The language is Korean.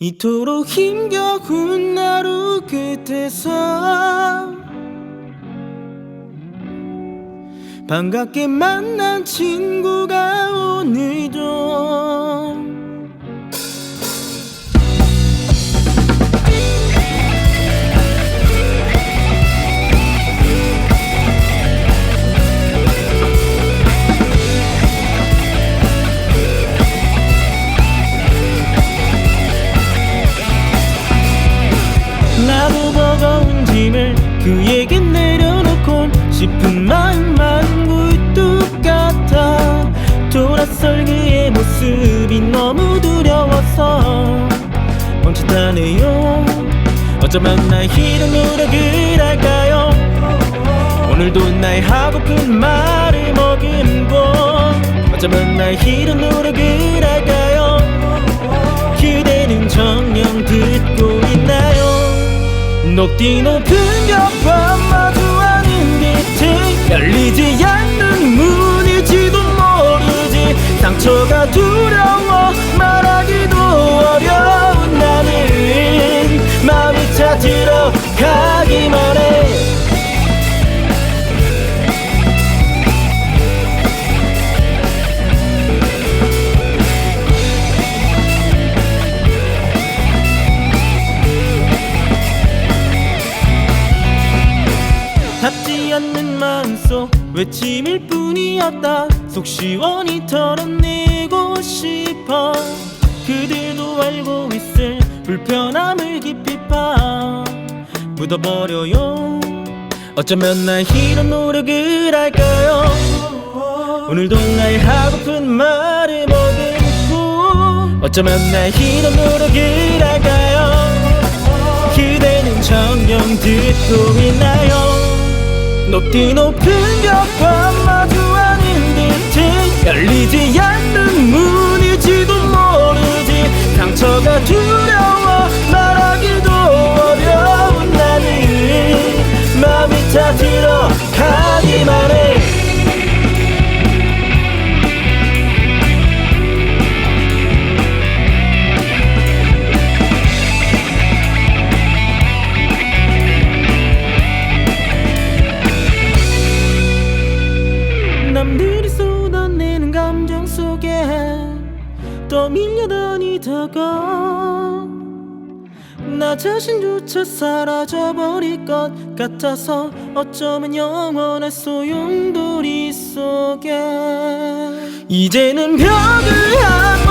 이토록 힘겨운 하루 끝에서 반갑게 만난 친구가 오늘도 그에게 내려놓곤 싶은 마음만 굴뚝 같아 돌아설 그의 모습이 너무 두려워서 멈칫하네요. 어쩌면 나의 이런 노력을 할까요? 오늘도 나의 하고픈 말을 머금고 어쩌면 나의 이런 노력을 할까요? 그대는 정녕 듣고 있나요? 높디 높은 벽과 마주하는 듯해 열리지 않는 문일지도 모르지. 상처가 두려워 말하기도 어려운 나는 마음이 찾으러 외침일 뿐이었다. 속 시원히 털어내고 싶어. 그들도 알고 있을 불편함을 깊이 파 묻어버려요. 어쩌면 나 이런 노력을 할까요? 오늘도 나의 하고픈 말을 머금고 어쩌면 나 이런 노력을 할까요? 그대는 정녕 듣고 있나요 높디 높은 벽과 마주하는 듯해 열리지 않는 또 밀려다니다가 나 자신조차 사라져버릴 것 같아서 어쩌면 영원한 소용돌이 속에. 이제는 벽을 한